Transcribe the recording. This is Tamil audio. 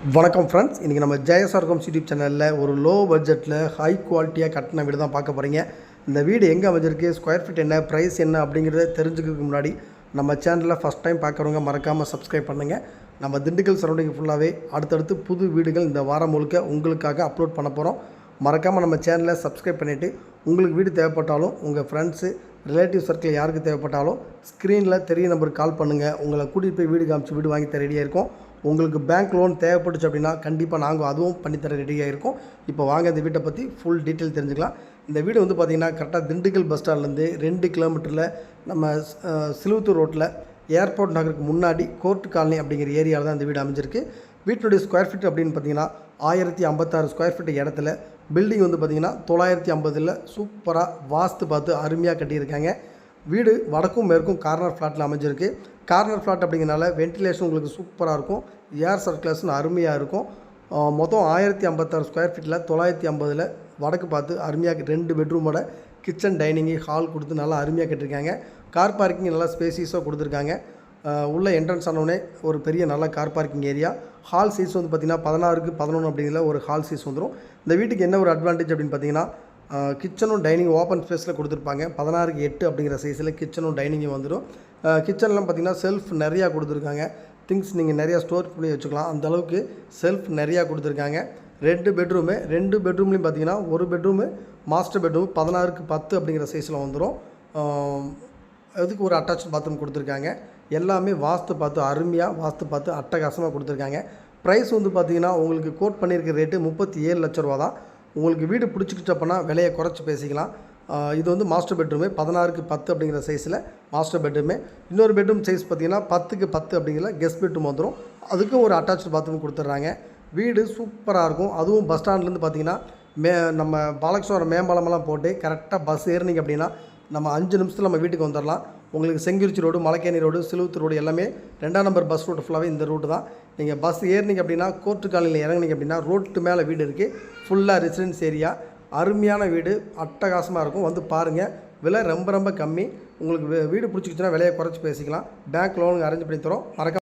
வணக்கம் ஃப்ரெண்ட்ஸ் இன்றைக்கி நம்ம ஜெயசார்கம் யூடியூப் சேனலில் ஒரு லோ பட்ஜெட்டில் ஹை குவாலிட்டியாக கட்டின வீடு தான் பார்க்க போகிறீங்க இந்த வீடு எங்கே அமைஞ்சிருக்கு ஸ்கொயர் ஃபீட் என்ன ப்ரைஸ் என்ன அப்படிங்கிறத தெரிஞ்சுக்கிறதுக்கு முன்னாடி நம்ம சேனலில் ஃபஸ்ட் டைம் பார்க்குறவங்க மறக்காமல் சப்ஸ்கிரைப் பண்ணுங்கள் நம்ம திண்டுக்கல் சரௌண்டிங் ஃபுல்லாகவே அடுத்தடுத்து புது வீடுகள் இந்த வாரம் முழுக்க உங்களுக்காக அப்லோட் பண்ண போகிறோம் மறக்காமல் நம்ம சேனலை சப்ஸ்கிரைப் பண்ணிவிட்டு உங்களுக்கு வீடு தேவைப்பட்டாலும் உங்கள் ஃப்ரெண்ட்ஸு ரிலேட்டிவ் சர்க்கிள் யாருக்கு தேவைப்பட்டாலும் ஸ்க்ரீனில் தெரிய நம்பருக்கு கால் பண்ணுங்கள் உங்களை கூட்டிகிட்டு போய் வீடு காமிச்சு வீடு வாங்கி தர ரெடியாக இருக்கும். உங்களுக்கு பேங்க் லோன் தேவைப்பட்டுச்சு அப்படின்னா கண்டிப்பாக நாங்கள் அதுவும் பண்ணித்தர ரெடியாக இருக்கோம் இப்போ வாங்க இந்த வீட்டை பற்றி ஃபுல் டீட்டெயில் தெரிஞ்சுக்கலாம். இந்த வீடு வந்து பார்த்திங்கன்னா கரெக்டாக திண்டுக்கல் பஸ் ஸ்டாண்ட்லேருந்து ரெண்டு கிலோமீட்டரில் நம்ம சிலுவத்தூர் ரோட்டில் ஏர்போர்ட் நகருக்கு முன்னாடி கோர்ட் காலனி அப்படிங்கிற ஏரியாவில் தான் இந்த வீடு அமைஞ்சிருக்கு. வீட்டினுடைய ஸ்கொயர் ஃபீட் அப்படின்னு பார்த்தீங்கன்னா ஆயிரத்தி ஐம்பத்தாறு ஸ்கொயர் ஃபீட் இடத்துல பில்டிங் வந்து பார்த்திங்கன்னா தொள்ளாயிரத்தி ஐம்பதில் சூப்பராக வாஸ்து பார்த்து அருமையாக கட்டியிருக்காங்க. வீடு வடக்கும் மேற்கும் கார்னர் ஃப்ளாட்டில் அமைஞ்சிருக்கு. கார்னர் ஃப்ளாட் அப்படிங்கிறனால வென்டிலேஷன் உங்களுக்கு சூப்பராக இருக்கும். ஏர் சர்க்குலேஷன் அருமையாக இருக்கும். மொத்தம் ஆயிரத்தி ஐம்பத்தாறு ஸ்கொயர் ஃபீட்டில் தொள்ளாயிரத்தி ஐம்பதில் வடக்கு பார்த்து அருமையாக ரெண்டு பெட்ரூமோட கிச்சன் டைனிங்கு ஹால் கொடுத்து நல்லா அருமையாக கட்டிருக்காங்க. கார் பார்க்கிங் நல்லா ஸ்பேசியஸாக கொடுத்துருக்காங்க. உள்ள என்ட்ரன்ஸ் ஆனோடனே ஒரு பெரிய நல்ல car parking area hall size வந்து பார்த்திங்கன்னா பதினாறுக்கு பதினொன்று அப்படிங்கிற ஒரு ஹால் சீஸ் வந்துடும் இந்த வீட்டுக்கு என்ன ஒரு அட்வான்டேஜ் அப்படின்னு பார்த்தீங்கன்னா கிச்சனும் டைனிங் ஓப்பன் ஸ்பேஸில் கொடுத்துருப்பாங்க. பதினாறுக்கு எட்டு அப்படிங்கிற சைஸில் கிச்சனும் டைனிங்கும் வந்துடும். கிச்சன்லாம் பார்த்திங்கன்னா செல்ஃப் நிறையா கொடுத்துருக்காங்க. திங்ஸ் நீங்கள் நிறையா ஸ்டோர் பண்ணி வச்சுக்கலாம். அந்த அளவுக்கு செல்ஃப் நிறையா கொடுத்துருக்காங்க. ரெண்டு பெட்ரூமு ரெண்டு பெட்ரூம்லேயும் பார்த்தீங்கன்னா ஒரு பெட்ரூமு மாஸ்டர் பெட்ரூம் பதினாறுக்கு பத்து அப்படிங்கிற சைஸில் வந்துடும். அதுக்கு ஒரு அட்டாச் பாத்ரூம் கொடுத்துருக்காங்க. எல்லாமே வாஸ்து பார்த்து அருமையாக வாஸ்து பார்த்து அட்டகாசமாக கொடுத்துருக்காங்க. ப்ரைஸ் வந்து பார்த்தீங்கன்னா உங்களுக்கு கோட் பண்ணியிருக்க ரேட்டு முப்பத்தி ஏழு லட்ச ரூபா தான் உங்களுக்கு வீடு பிடிச்சிக்கிச்சு அப்படின்னா விலையை குறைச்சி பேசிக்கலாம். இது வந்து மாஸ்டர் பெட்ரூமு பதினாறுக்கு பத்து அப்படிங்கிற சைஸில் மாஸ்டர் பெட்ரூமு இன்னொரு பெட்ரூம் சைஸ் பார்த்தீங்கன்னா பத்துக்கு பத்து அப்படிங்கிற கெஸ்ட் பெட்ரூம் வந்துடும் அதுக்கும் ஒரு அட்டாச் பாத்ரூம் கொடுத்துட்றாங்க. வீடு சூப்பராக இருக்கும். அதுவும் பஸ் ஸ்டாண்ட்லேருந்து பார்த்தீங்கன்னா மே நம்ம பாலகிருஷ்ணவரம் மேம்பாலமெல்லாம் போட்டு கரெக்டாக பஸ் ஏறினீங்க அப்படின்னா நம்ம அஞ்சு நிமிஷத்தில் நம்ம வீட்டுக்கு வந்துடலாம். உங்களுக்கு Sengurichi road Malaikeni road Siluvathu road எல்லாமே ரெண்டாம் நம்பர் பஸ் ரூட் ஃபுல்லாகவே இந்த ரூட்டு தான். நீங்கள் பஸ் ஏறினீங்க அப்படின்னா கோர்ட்டு காலையில் இறங்குனீங்க அப்படின்னா ரோட்டு மேலே வீடு இருக்குது ஃபுல்லாக ரெசிடென்ஸ் ஏரியா அருமையான வீடு அட்டகாசமாக இருக்கும். வந்து பாருங்கள் விலை ரொம்ப ரொம்ப கம்மி. உங்களுக்கு வீடு பிடிச்சிக்கிச்சுன்னா விலையை குறைச்சி பேசிக்கலாம். பேங்க் லோனுக்கு அரேஞ்ச் பண்ணி தரோம். மறக்க